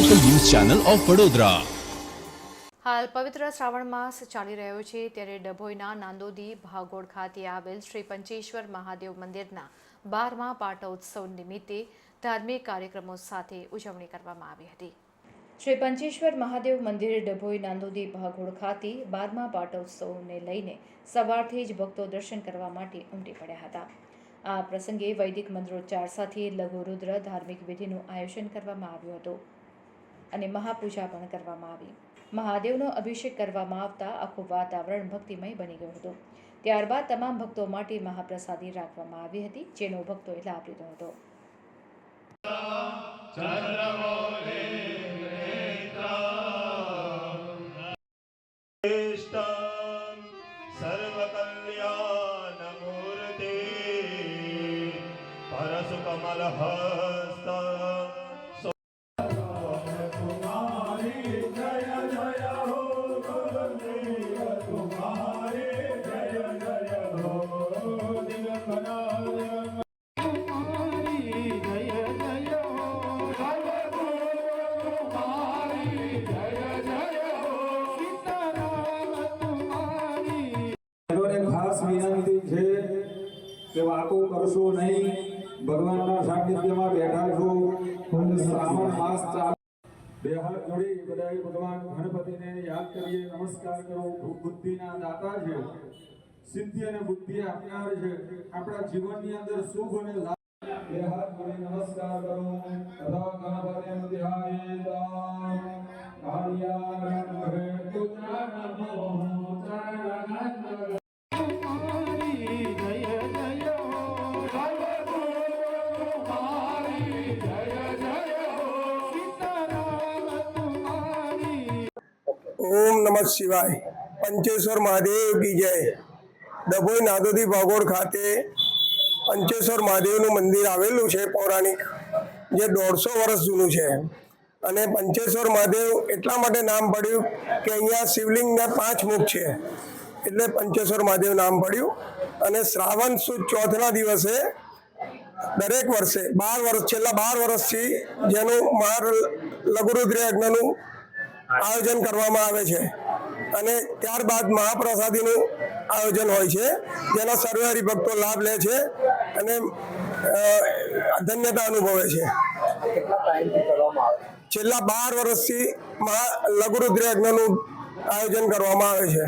Channel of Vadodara હાલ પવિત્ર શ્રાવણ માસ ચાલી રહ્યો છે ત્યારે ડભોઈના નાંદોદી ભાગોળ ખાતે આવેલ શ્રી પંચેશ્વર મહાદેવ મંદિરના બારમા પાટોત્સવ નિમિત્તે ધાર્મિક કાર્યક્રમો સાથે ઉજવણી કરવામાં આવી હતી. શ્રી પંચેશ્વર મહાદેવ મંદિર ડભોઈ નાંદોદી ભાગોળ ખાતે બારમા પાટોત્સવને લઈને સવારથી જ ભક્તો દર્શન કરવા માટે ઉમટી પડ્યા હતા. આ પ્રસંગે વૈદિક મંત્રોચ્ચાર સાથે લઘુરુદ્ર ધાર્મિક વિધિનું આયોજન કરવામાં આવ્યું હતું. અને મહાપૂજા પણ કરવામાં આવી. મહાદેવનો અભિષેક કરવામાં આવતા આખું વાતાવરણ ભક્તિમય બની ગયું હતું. ત્યારબાદ તમામ ભક્તો માટે મહાપ્રસાદી રાખવામાં આવી હતી, જેનો ભક્તોએ લાભ લીધો હતો. સર્વકલ્યાણ મૂર્તિ પરસુ કમલ કે વાતો કરશો નહીં. ભગવાનના સાનિધ્યમાં બેઠા છો. અને શ્રાવણ માસ ચાલે નમસ્કાર કરો. સિદ્ધિ અને બુદ્ધિ આપનાર છે. આપણા જીવનની અંદર શુભ અને લાભ બે હાથ નમસ્કાર કરો. તથા ઓમ નમઃ શિવાય. પંચેશ્વર મહાદેવ કી જય. ડભોઈ નાદોદી ભાગોળ ખાતે પંચેશ્વર મહાદેવનું મંદિર આવેલું છે પૌરાણિક, જે દોઢસો વર્ષ જૂનું છે. અને પંચેશ્વર મહાદેવ એટલા માટે નામ પડ્યું કે અહીંયા શિવલિંગના પાંચ મુખ છે. એટલે પંચેશ્વર મહાદેવ નામ પડ્યું. અને શ્રાવણ સુદ ચોથના દિવસે દરેક વર્ષે, બાર વર્ષ, છેલ્લા બાર વર્ષથી જેનું માર લઘુરુદ્ર યજ્ઞનું આયોજન કરવામાં આવે છે. અને ત્યારબાદ મહાપ્રસાદીનું આયોજન હોય છે. જેનો સર્વે હરિભક્તો લાભ લે છે અને ધન્યતા અનુભવે છે. છેલ્લા બાર વર્ષથી મહા લઘુરુદ્ર યજ્ઞનું આયોજન કરવામાં આવે છે.